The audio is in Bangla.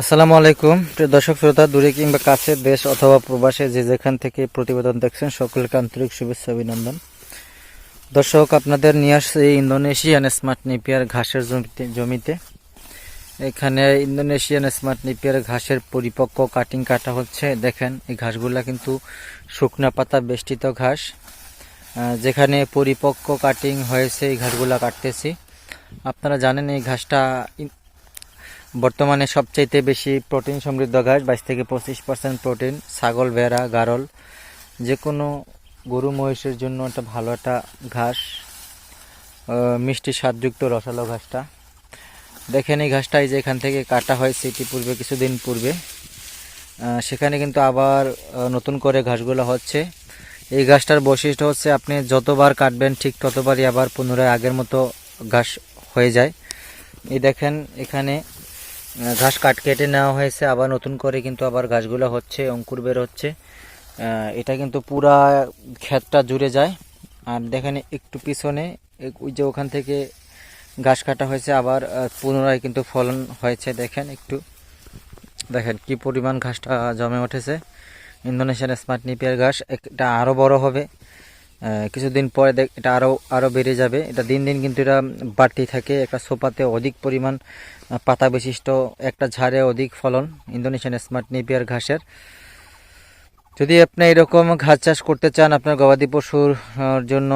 আসসালামু আলাইকুম। প্রিয় দর্শক, শ্রোতা, দূরে কিংবা কাছে, দেশ অথবা প্রবাসে যে যেখান থেকে প্রতিবেদন দেখছেন, সকলকে আন্তরিক শুভেচ্ছা, অভিনন্দন। দর্শক, আপনাদের নিয়ে আসছে ইন্দোনেশিয়ান স্মার্ট নিপিয়ার ঘাসের জমিতে জমিতে। এখানে ইন্দোনেশিয়ান স্মার্ট নিপিয়ার ঘাসের পরিপক্ক কাটিং কাটা হচ্ছে। দেখেন, এই ঘাসগুলা কিন্তু শুকনা পাতা বেষ্টিত ঘাস। যেখানে পরিপক্ক কাটিং হয়েছে, এই ঘাসগুলা কাটতেছি। আপনারা জানেন এই ঘাসটা বর্তমানে সবচাইতে বেশি প্রোটিন সমৃদ্ধ ঘাস, বাইশ থেকে পঁচিশ পার্সেন্ট প্রোটিন, ছাগল, ভেড়া, গারল। যে কোনো গরু মহিষের জন্য একটা ভালো একটা ঘাস মিষ্টি স্বাদযুক্ত রসালো ঘাসটা। দেখেন এই ঘাসটা এই যে এখান থেকে কাটা হয়েছে পূর্বে, কিছুদিন পূর্বে। সেখানে কিন্তু আবার নতুন করে ঘাসগুলো হচ্ছে। এই ঘাসটার বৈশিষ্ট্য হচ্ছে আপনি যতবার কাটবেন ঠিক ততবারই আবার পুনরায় আগের মতো ঘাস হয়ে যায়। এই দেখেন এখানে ঘাস কাট কেটে নেওয়া হয়েছে, আবার নতুন করে কিন্তু আবার ঘাসগুলো হচ্ছে, অঙ্কুর বের হচ্ছে। এটা কিন্তু পুরা ক্ষেতটা জুড়ে যায়। আর দেখেন একটু পিছনে ওই যে ওখান থেকে ঘাস কাটা হয়েছে, আবার পুনরায় কিন্তু ফলন হয়েছে, দেখেন একটু। দেখেন কি পরিমাণ ঘাসটা জমে উঠেছে। ইন্দোনেশিয়ান স্মার্ট নিপিয়ার ঘাস এটা আরও বড় হবে। কিছুদিন পরে এটা আরও আরও বেড়ে যাবে। এটা দিন দিন কিন্তু এটা বাড়তি থাকে। একটা সোপাতে অধিক পরিমাণ পাতা বিশিষ্ট, একটা ঝাড়ে অধিক ফলন, ইন্দোনেশিয়ান স্মার্ট নেপিয়ার ঘাসের। যদি আপনি এরকম ঘাস চাষ করতে চান আপনার গবাদি পশুর জন্য